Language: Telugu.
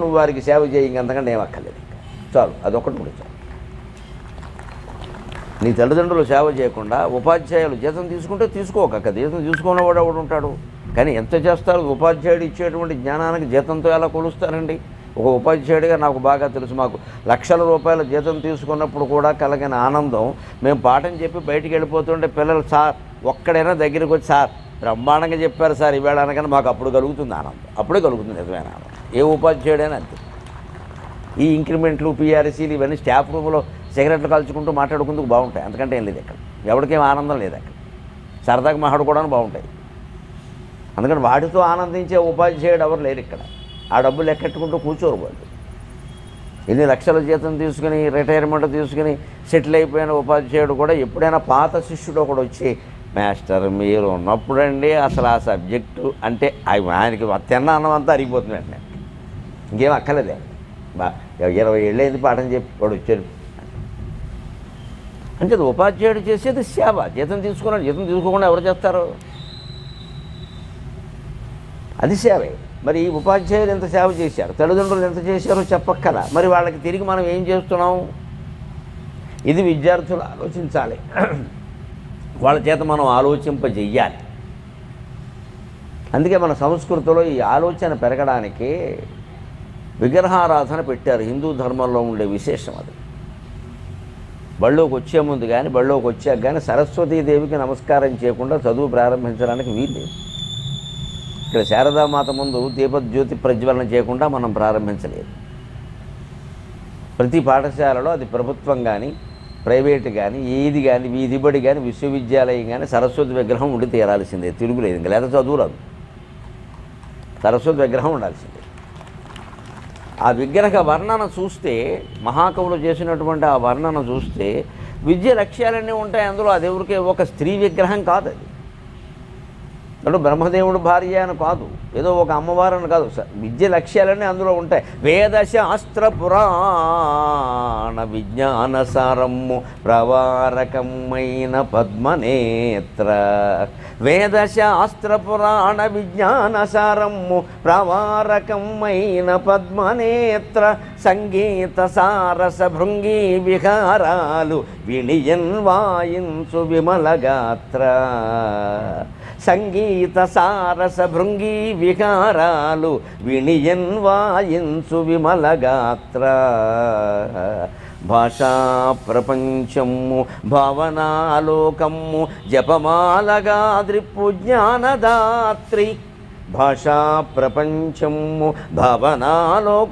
నువ్వు వారికి సేవ చేయి ఇంకంతకంటే ఏం అక్కర్లేదు చాలు అదొకటి కూడా చాలు. నీ తల్లిదండ్రులు సేవ చేయకుండా ఉపాధ్యాయులు జీతం తీసుకుంటే తీసుకోక జీతం తీసుకున్నవాడు ఎవడు ఉంటాడు? కానీ ఎంత చేస్తారు? ఉపాధ్యాయుడు ఇచ్చేటువంటి జ్ఞానానికి జీతంతో ఎలా కొలుస్తారండి? ఒక ఉపాధ్యాయుడిగా నాకు బాగా తెలుసు మాకు లక్షల రూపాయల జీతం తీసుకున్నప్పుడు కూడా కలిగిన ఆనందం. మేము పాఠం చెప్పి బయటికి వెళ్ళిపోతుంటే పిల్లలు సార్ ఒక్కడైనా దగ్గరికి వచ్చి సార్ బ్రహ్మాండంగా చెప్పారు సార్ ఇవాళ అనగానే మాకు అప్పుడు కలుగుతుంది ఆనందం. అప్పుడే కలుగుతుంది నిజమైన ఆనందం. ఏ ఉపాధ్యాయుడైనా అంతే. ఈ ఇంక్రిమెంట్లు పిఆర్సీలు ఇవన్నీ స్టాఫ్ రూమ్లో సిగరెట్లు కాల్చుకుంటూ మాట్లాడుకుందుకు బాగుంటాయి. అంతకంటే ఏం లేదు ఇక్కడ ఎవరికేం ఆనందం లేదు అక్కడ. సరదాగా మాట్లాడుకోవడానికి బాగుంటాయి. అందుకని వాటితో ఆనందించే ఉపాధ్యాయుడు ఎవరు లేరు ఇక్కడ. ఆ డబ్బులు లెక్కెట్టుకుంటూ కూర్చోరు వాళ్ళు. ఎన్ని లక్షల జీతం తీసుకుని రిటైర్మెంట్ తీసుకుని సెటిల్ అయిపోయిన ఉపాధ్యాయుడు కూడా ఎప్పుడైనా పాత శిష్యుడు ఒకడు వచ్చి మాస్టర్ మీరు ఉన్నప్పుడండి అసలు ఆ సబ్జెక్టు అంటే అవి ఆయనకి తిన్న అన్నం అంతా అరిగిపోతుంది వెంటనే. ఇంకేం అక్కర్లేదే. బా ఇరవై ఏళ్ళైంది పాఠం చెప్పి వాడు వచ్చాడు. అంటే అది ఉపాధ్యాయుడు చేసేది సేవ. జీతం తీసుకున్నాడు జీతం తీసుకోకుండా ఎవరు చేస్తారు? అది సేవే. మరి ఈ ఉపాధ్యాయులు ఎంత సేవ చేశారు? తల్లిదండ్రులు ఎంత చేశారో చెప్పక్కల మరి వాళ్ళకి తిరిగి మనం ఏం చేస్తున్నాం? ఇది విద్యార్థులు ఆలోచించాలి. వాళ్ళ చేత మనం ఆలోచింపజెయ్యాలి. అందుకే మన సంస్కృతిలో ఈ ఆలోచన పెరగడానికి విగ్రహారాధన పెట్టారు. హిందూ ధర్మంలో ఉండే విశేషం అది. బళ్ళోకి వచ్చే ముందు కానీ బళ్ళోకి వచ్చాక కానీ సరస్వతీదేవికి నమస్కారం చేయకుండా చదువు ప్రారంభించడానికి వీల్లేదు ఇక్కడ శారదామాత ముందు దీపజ్యోతి ప్రజ్వలన చేయకుండా మనం ప్రారంభించలేదు. ప్రతి పాఠశాలలో అది ప్రభుత్వం కానీ ప్రైవేట్ కానీ ఏది కానీ వీధిబడి కానీ విశ్వవిద్యాలయం కానీ సరస్వతి విగ్రహం ఉండి తీరాల్సిందే. తిరుగులేదు. ఇంకా లేదా చదువు రాదు. సరస్వతి విగ్రహం ఉండాల్సిందే. ఆ విగ్రహ వర్ణన చూస్తే మహాకవులు చేసినటువంటి ఆ వర్ణన చూస్తే విద్య లక్ష్యాలన్నీ ఉంటాయి అందులో. అది ఎవరికి ఒక స్త్రీ విగ్రహం కాదు అది అంటే బ్రహ్మదేవుడు భార్య అని కాదు. ఏదో ఒక అమ్మవారు అని కాదు. విద్య లక్ష్యాలన్నీ అందులో ఉంటాయి. వేదశాస్త్ర పురాణ విజ్ఞాన సారమ్ము ప్రవారకమైన పద్మనేత్ర. వేదశాస్త్ర పురాణ విజ్ఞానసారము ప్రవారకమైన పద్మనేత్ర. సంగీత సారస భృంగి విహారాలు వినియన్ వాయించు విమలగాత్ర సంగీత సారస భృంగీ విహారాలు వినియన్ వాయించు విమలగాత్ర భాషా ప్రపంచము భావనాలోకము జపమాలగా ద్రిప్పు జ్ఞానదాత్రి. భాషా ప్రపంచము భావనాలోక